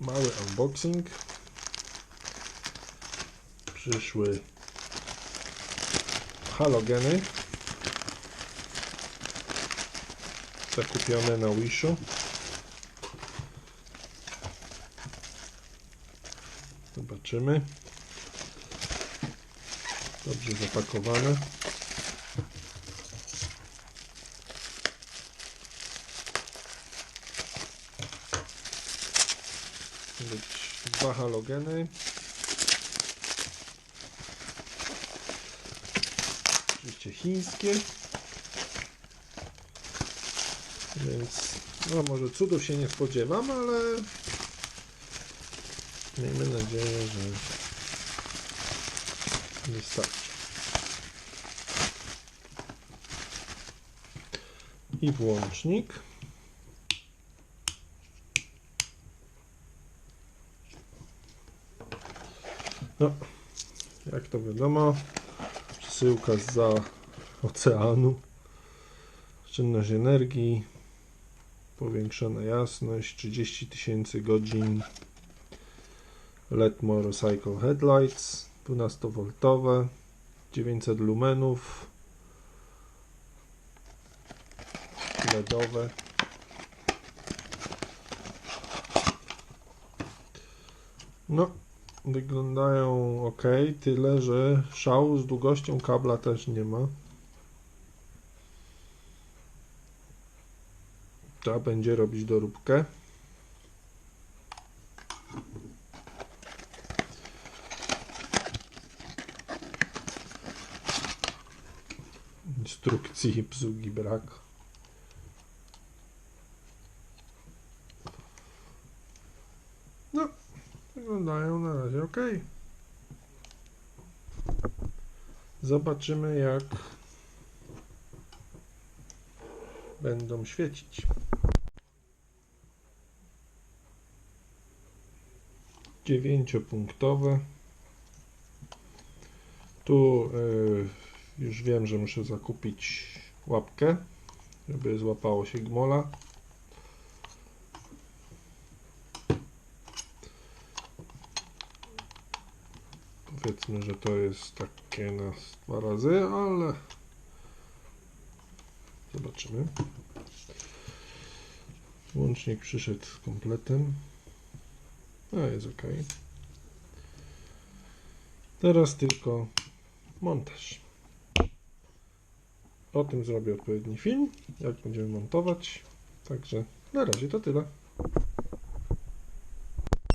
mały unboxing. Przyszły halogeny. Zakupione na Wishu. Zobaczymy. Dobrze zapakowane. Być dwa halogeny. Oczywiście chińskie. Więc no może cudów się nie spodziewam, ale miejmy nadzieję, że wystarczy. I włącznik. No, jak to wiadomo, przesyłka za oceanu, oszczędność energii, powiększona jasność, 30 tysięcy godzin, LED Motorcycle Headlights, 12V, 900 lumenów, LEDowe. No, Wyglądają ok, tyle że szału z długością kabla też nie ma. Trzeba będzie robić doróbkę. Instrukcji obsługi brak. No, Wyglądają na razie ok. Zobaczymy jak będą świecić. Dziewięciopunktowe. Tu y, już wiem, że muszę zakupić łapkę, żeby złapało się gmola. Powiedzmy, że to jest takie na dwa razy, ale zobaczymy. Łącznik przyszedł z kompletem. A jest ok. Teraz tylko montaż. O tym zrobię odpowiedni film, jak będziemy montować. Także na razie to tyle.